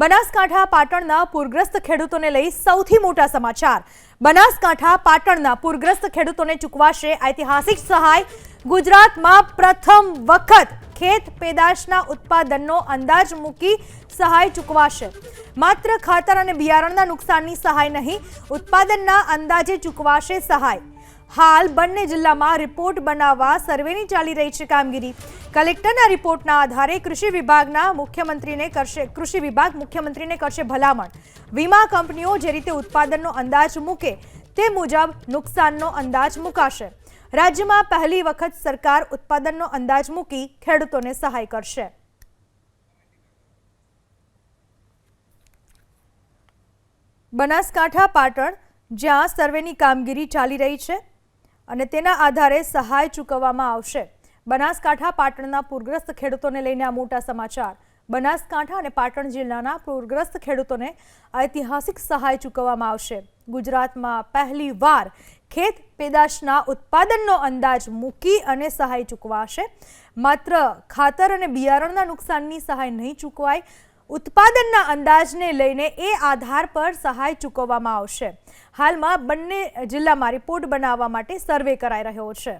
બનાસકાંઠા પાટણના પૂરગ્રસ્ત ખેડૂતોને લઈ સૌથી મોટા સમાચાર. બનાસકાંઠા પાટણના પૂરગ્રસ્ત ખેડૂતોને ચૂકવાશે ઐતિહાસિક સહાય. ગુજરાતમાં પ્રથમ વખત ખેત પેદાશના ઉત્પાદનનો અંદાજ મૂકી સહાય ચૂકવાશે. માત્ર ખાતર અને બિયારણના નુકસાનની સહાય નહીં, ઉત્પાદનના અંદાજે ચૂકવાશે સહાય. હાલ બંને જિલ્લામાં રિપોર્ટ બનાવવા સર્વેની ચાલી રહી છે કામગીરી. કલેક્ટરના રિપોર્ટના આધારે કૃષિ વિભાગના મુખ્યમંત્રીને કરશે કૃષિ વિભાગ મુખ્યમંત્રીને કરશે ભલામણ. વીમા કંપનીઓ જે રીતે ઉત્પાદનનો અંદાજ મૂકે તે મુજબ નુકસાનનો અંદાજ મુકાશે. રાજ્યમાં પહેલી વખત સરકાર ઉત્પાદનનો અંદાજ મૂકી ખેડૂતોને સહાય કરશે. બનાસકાંઠા પાટણ, જ્યાં સર્વેની કામગીરી ચાલી રહી છે. અને તેના આધારે સહાય ચૂકવવામાં આવશે. બનાસકાંઠા પાટણના પૂરગ્રસ્ત ખેડૂતોને લઈને આ મોટા સમાચાર. બનાસકાંઠા અને પાટણ જિલ્લાના પૂરગ્રસ્ત ખેડૂતોને ઐતિહાસિક સહાય ચૂકવવામાં આવશે. ગુજરાતમાં પહેલી વાર ખેત પેદાશના ઉત્પાદનનો અંદાજ મૂકી અને સહાય ચૂકવાશે. માત્ર ખાતર અને બિયારણના નુકસાનની સહાય નહીં ચૂકવાય ઉત્પાદનના અંદાજને લઈને એ આધાર પર સહાય ચૂકવવામાં આવશે. હાલમાં બંને જિલ્લામાં રિપોર્ટ બનાવવા માટે સર્વે કરાઈ રહ્યો છે.